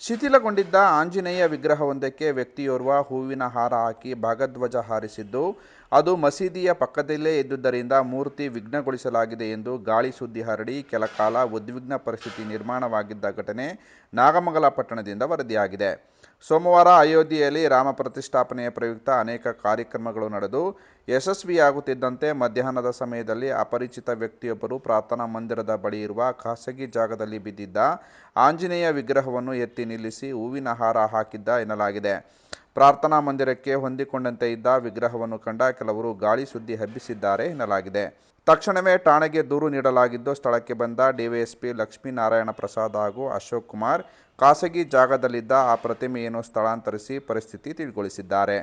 ಶಿಥಿಲಗೊಂಡಿದ್ದ ಆಂಜನೇಯ ವಿಗ್ರಹವೊಂದಕ್ಕೆ ವ್ಯಕ್ತಿಯೋರ್ವ ಹೂವಿನ ಹಾರ ಹಾಕಿ ಭಾಗಧ್ವಜ ಹಾರಿಸಿದ್ದು, ಅದು ಮಸೀದಿಯ ಪಕ್ಕದಲ್ಲೇ ಇದ್ದುದರಿಂದ ಮೂರ್ತಿ ವಿಘ್ನಗೊಳಿಸಲಾಗಿದೆ ಎಂದು ಗಾಳಿ ಸುದ್ದಿ ಹರಡಿ ಕೆಲಕಾಲ ಉದ್ವಿಗ್ನ ಪರಿಸ್ಥಿತಿ ನಿರ್ಮಾಣವಾಗಿದ್ದ ಘಟನೆ ನಾಗಮಂಗಲ ಪಟ್ಟಣದಿಂದ ವರದಿಯಾಗಿದೆ. ಸೋಮವಾರ ಅಯೋಧ್ಯೆಯಲ್ಲಿ ರಾಮ ಪ್ರತಿಷ್ಠಾಪನೆಯ ಪ್ರಯುಕ್ತ ಅನೇಕ ಕಾರ್ಯಕ್ರಮಗಳು ನಡೆದು ಯಶಸ್ವಿಯಾಗುತ್ತಿದ್ದಂತೆ ಮಧ್ಯಾಹ್ನದ ಸಮಯದಲ್ಲಿ ಅಪರಿಚಿತ ವ್ಯಕ್ತಿಯೊಬ್ಬರು ಪ್ರಾರ್ಥನಾ ಮಂದಿರದ ಬಳಿ ಇರುವ ಖಾಸಗಿ ಜಾಗದಲ್ಲಿ ಬಿದ್ದಿದ್ದ ಆಂಜನೇಯ ವಿಗ್ರಹವನ್ನು ಎತ್ತಿ ನಿಲ್ಲಿಸಿ ಹೂವಿನ ಹಾರ ಹಾಕಿದ್ದ ಎನ್ನಲಾಗಿದೆ. ಪ್ರಾರ್ಥನಾ ಮಂದಿರಕ್ಕೆ ಹೊಂದಿಕೊಂಡಂತೆ ಇದ್ದ ವಿಗ್ರಹವನ್ನು ಕಂಡ ಕೆಲವರು ಗಾಳಿ ಸುದ್ದಿ ಹಬ್ಬಿಸಿದ್ದಾರೆ ಎನ್ನಲಾಗಿದೆ. ತಕ್ಷಣವೇ ಠಾಣೆಗೆ ದೂರು ನೀಡಲಾಗಿದ್ದು ಸ್ಥಳಕ್ಕೆ ಬಂದ ಡಿವೈಎಸ್ಪಿ ಲಕ್ಷ್ಮೀನಾರಾಯಣ ಪ್ರಸಾದ್ ಹಾಗೂ ಅಶೋಕ್ ಕುಮಾರ್ ಖಾಸಗಿ ಜಾಗದಲ್ಲಿದ್ದ ಆ ಪ್ರತಿಮೆಯನ್ನು ಸ್ಥಳಾಂತರಿಸಿ ಪರಿಸ್ಥಿತಿ ತಿಳಿಗೊಳಿಸಿದ್ದಾರೆ.